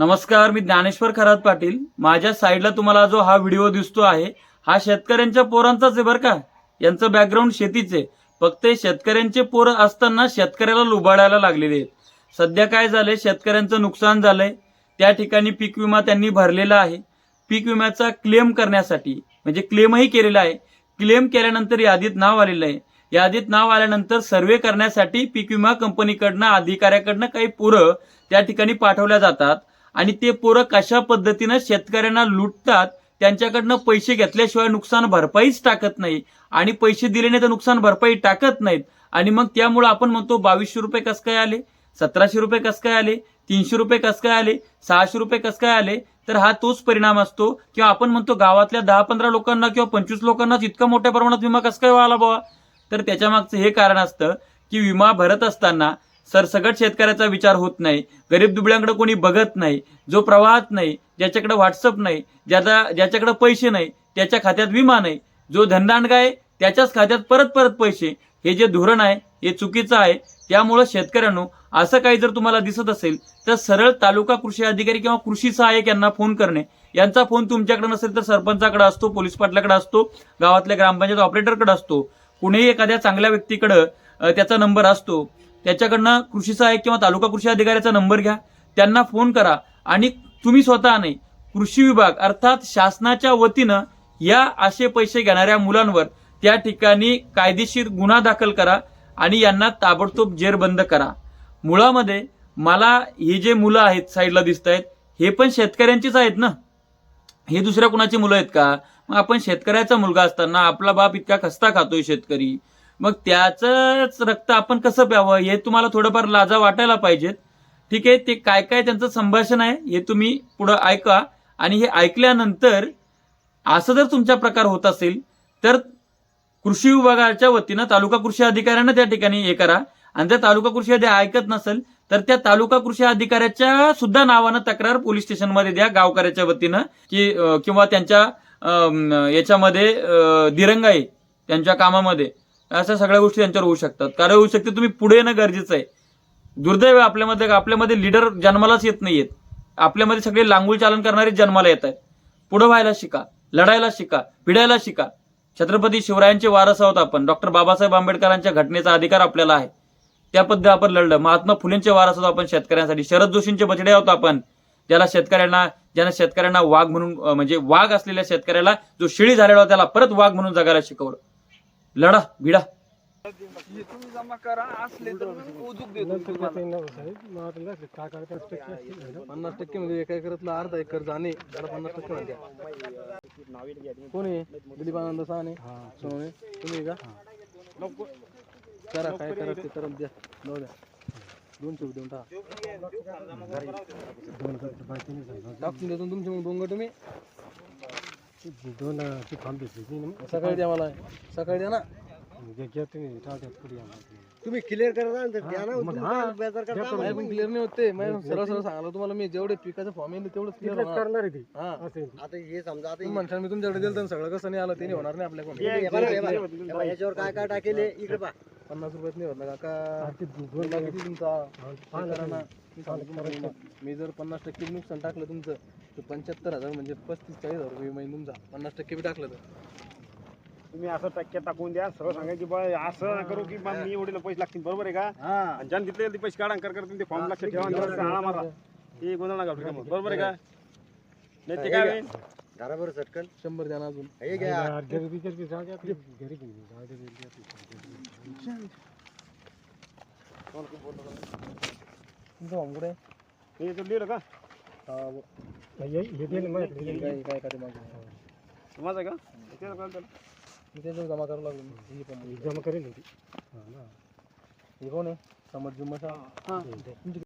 नमस्कार मी ज्ञानेश्वर खरात पाटील. माझ्या साईडला तुम्हाला जो हा व्हिडिओ दिसतो आहे हा शेतकऱ्यांच्या पोरांचाच आहे बरं का. यांचं बॅकग्राऊंड शेतीचे फक्त शेतकऱ्यांचे पोरं असताना शेतकऱ्याला लुबाडायला लागलेले आहेत. सध्या काय झालंय शेतकऱ्यांचं नुकसान झालंय. त्या ठिकाणी पीक विमा त्यांनी भरलेला आहे. पीक विम्याचा क्लेम करण्यासाठी म्हणजे क्लेमही केलेला आहे. क्लेम केल्यानंतर यादीत नाव आलेलं आहे. यादीत नाव आल्यानंतर सर्वे करण्यासाठी पीक विमा कंपनीकडनं अधिकाऱ्याकडनं काही पोरं त्या ठिकाणी पाठवल्या जातात. आणि ते पोरं कशा पद्धतीनं शेतकऱ्यांना लुटतात त्यांच्याकडनं पैसे घेतल्याशिवाय नुकसान भरपाईच टाकत नाही आणि पैसे दिले नाही तर नुकसान भरपाई टाकत नाहीत. आणि मग त्यामुळं आपण म्हणतो बावीसशे रुपये कस काय आले? सतराशे रुपये कस काय आले? तीनशे रुपये कस काय आले? सहाशे रुपये कस काय आले? तर हा तोच परिणाम असतो. किंवा आपण म्हणतो गावातल्या दहा पंधरा लोकांना किंवा पंचवीस लोकांनाच इतका मोठ्या प्रमाणात विमा कस काय व्हायला बाबा तर त्याच्या मागचं हे कारण असतं की विमा भरत असताना सरसगट शेतकऱ्याचा विचार होत नाही. गरीब दुबळ्यांकडे कोणी बघत नाही. जो प्रवाहात नाही ज्याच्याकडे व्हॉट्सअप नाही ज्याचा ज्याच्याकडे पैसे नाही त्याच्या खात्यात विमा नाही. जो धनदांडगा आहे त्याच्याच खात्यात परत परत पैसे. हे जे धोरण आहे हे चुकीचं आहे. त्यामुळं शेतकऱ्यांनो असं काही जर तुम्हाला दिसत असेल तर सरळ तालुका कृषी अधिकारी किंवा कृषी सहाय्यक यांना फोन करणे. यांचा फोन तुमच्याकडे नसेल तर सरपंचाकडे असतो पोलीस पाटलाकडे असतो गावातल्या ग्रामपंचायत ऑपरेटरकडे असतो. कुणीही एखाद्या चांगल्या व्यक्तीकडं त्याचा नंबर असतो. त्याच्याकडनं कृषी सहाय्यक किंवा तालुका कृषी अधिकाऱ्याचा नंबर घ्या. त्यांना फोन करा आणि तुम्ही स्वतः नाही कृषी विभाग अर्थात शासनाच्या वतीनं या असे पैसे घेणाऱ्या मुलांवर त्या ठिकाणी कायदेशीर गुन्हा दाखल करा आणि यांना ताबडतोब जेरबंद करा. मुळामध्ये मला ही जे मुलं आहेत साईडला दिसत आहेत हे पण शेतकऱ्यांचीच आहेत ना? हे दुसऱ्या कुणाची मुलं आहेत का? मग आपण शेतकऱ्याचा मुलगा असताना आपला बाप इतका खस्ता खातोय शेतकरी. मग त्याचंच रक्त आपण कसं प्यावं हे तुम्हाला थोडंफार लाजा वाटायला पाहिजेत. ठीक आहे ते काय काय त्यांचं संभाषण आहे हे तुम्ही पुढं ऐका. आणि हे ऐकल्यानंतर असं जर तुमच्या प्रकार होत असेल तर कृषी विभागाच्या वतीनं तालुका कृषी अधिकाऱ्यांना त्या ठिकाणी हे करा. आणि जर तालुका कृषी अधिकारी ऐकत नसेल तर त्या तालुका कृषी अधिकाऱ्याच्या सुद्धा नावानं तक्रार पोलीस स्टेशनमध्ये द्या गावकऱ्याच्या वतीनं की किंवा त्यांच्या याच्यामध्ये दिरंगाई त्यांच्या कामामध्ये. अशा सगळ्या गोष्टी त्यांच्यावर होऊ शकतात. कारण होऊ शकते तुम्ही पुढे येणं गरजेचं आहे. दुर्दैव आपल्यामध्ये आपल्यामध्ये लिडर जन्मालाच येत नाहीयेत. आपल्यामध्ये सगळे लांगुल चालन करणारे जन्माला येत आहेत. पुढं व्हायला शिका लढायला शिका भिडायला शिका. छत्रपती शिवरायांचे वारस आहोत आपण. डॉक्टर बाबासाहेब आंबेडकरांच्या घटनेचा अधिकार आपल्याला आहे. त्या पद्धती आपण लढलं. महात्मा फुलेंचे वारस आहोत आपण शेतकऱ्यांसाठी. शरद जोशींचे बछडे आहोत आपण. ज्याला शेतकऱ्यांना ज्यांना शेतकऱ्यांना वाघ म्हणून म्हणजे वाघ असलेल्या शेतकऱ्याला जो शिळी झालेला होता त्याला परत वाघ म्हणून जगायला शिकवलं. लढा भिडा तुम्ही जमा करा असले तर उजूक देतो तुम्हाला पन्नास टक्के म्हणजे एका एकरातला अर्धा एकर जाणे त्याला पन्नास टक्के म्हणते. कोण आहे? दिलीप आनंद साने सोने तुम्ही का? करा काय करा ते करून द्या. जाऊ द्या. दोनशे रुपये देऊन टाका. टाकून देतो तुमचे मग दोन गट तुम्ही. दोन ती ना सकाळी द्या मला. सकाळी द्या ना. घ्या तुम्ही पुढे तुम्ही क्लिअर करा द्या ना बेजार क्लिअर नाही होते मी सरळ सरळ सांगायला तुम्हाला मी जेवढे पिकाचं फॉर्म येईल तेवढंच क्लिअर करणार आहे ती. हा. असं आहे. आता हे समजा आता म्हणशाल मी तुमच्याकडे दिलं तर सगळं कसं नाही आलं ते नाही होणार नाही आपल्याकडून हे हे. हे याच्यावर काय काय टाकेले इकडे पहा. पन्नास रुपयात नाही होत ना काका. हा, तुमचा. मी जर पन्नास टक्के नुकसान टाकलं तुमचं तर पंच्याहत्तर हजार म्हणजे पस्तीस चाळीस हजार रुपये महिना तुमचा पन्नास टक्के बी टाकलं तर. तुम्ही असं टक्के टाकून द्या सरळ सांगा की बा असं ना करू की बा मी एवढे पैसे लागतील बरोबर आहे का? आणि ज्यानं तिथले ते पैसे काढा कर ते फॉर्म लक्षात ठेवा आणि जरा हाणा मारा हे. गोंधळ नका. बरोबर आहे का? नाही ते काय होईल धरा बरं चटकन शंभर द्या ना अजून. हे घ्या. हा, घरी ती घरी ती. तुमचं फॉर्म कुठे? हे तर लिहिलं का? हे हे दे काय? काय का ते कळलं जमा करावं लागलो पण जमा करेल होती हा ना हे कोण आहे समज जुम्मा